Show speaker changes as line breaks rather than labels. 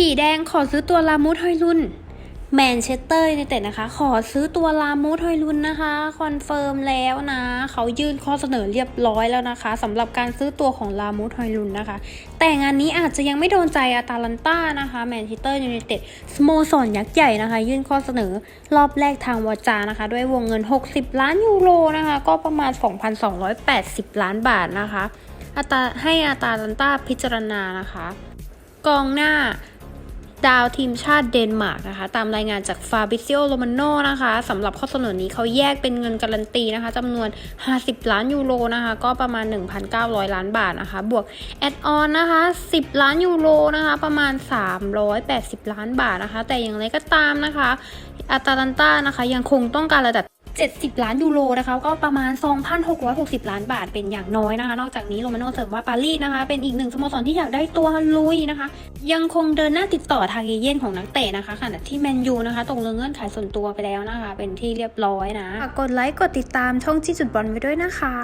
ผีแดงขอซื้อตัวลามูทฮอยลุนแมนเชสเตอร์ยูไนเต็ดนะคะ ขอซื้อตัวลามูทฮอยลุนนะคะ คอนเฟิร์มแล้วนะ เขายื่นข้อเสนอเรียบร้อยแล้วนะคะสำหรับการซื้อตัวของลามูทฮอยลุนนะคะ แต่งานนี้อาจจะยังไม่โดนใจอาตาลันต้านะคะแมนเชสเตอร์ยูไนเต็ดสโมสรยักษ์ใหญ่นะคะ ยื่นข้อเสนอรอบแรกทางวาจานะคะ ด้วยวงเงิน 60 ล้านยูโรนะคะ ก็ประมาณ 2,280 ล้านบาทนะคะอาตาให้อาตาลันต้าพิจารณานะคะ กองหน้า ดาวทีมชาติเดนมาร์กนะคะ ตามรายงานจากฟาบิซิโอโรมาโนนะคะสำหรับข้อเสนอนี้เขาแยกเป็นเงินการันตีนะคะจำนวน 50 ล้านยูโรนะคะ ก็ประมาณ 1,900 ล้านบาทนะคะ บวกแอดออนนะคะ 10 ล้านยูโรนะคะ ประมาณ 380 ล้านบาทนะคะ แต่อย่างไรก็ตามนะคะอาตาลันต้านะคะ ยังคงต้องการระดับ 70 ล้านยูโรนะคะก็ประมาณ 2,660 ล้านบาทเป็นอย่างน้อยนะคะ นอกจากนี้โรมาโนเสริมว่าปารีสนะคะ เป็นอีกหนึ่งสโมสรที่อยากได้ตัวลุยนะคะ ยังคงเดินหน้าติดต่อทางเอเย่นของนักเตะนะคะขณะที่แมนยูนะคะตกลงเงื่อนไขส่วนตัวไปแล้วนะคะ เป็นที่เรียบร้อยนะฝากกดไลค์กดติดตามช่องที่จุดบอลไว้ด้วยนะคะ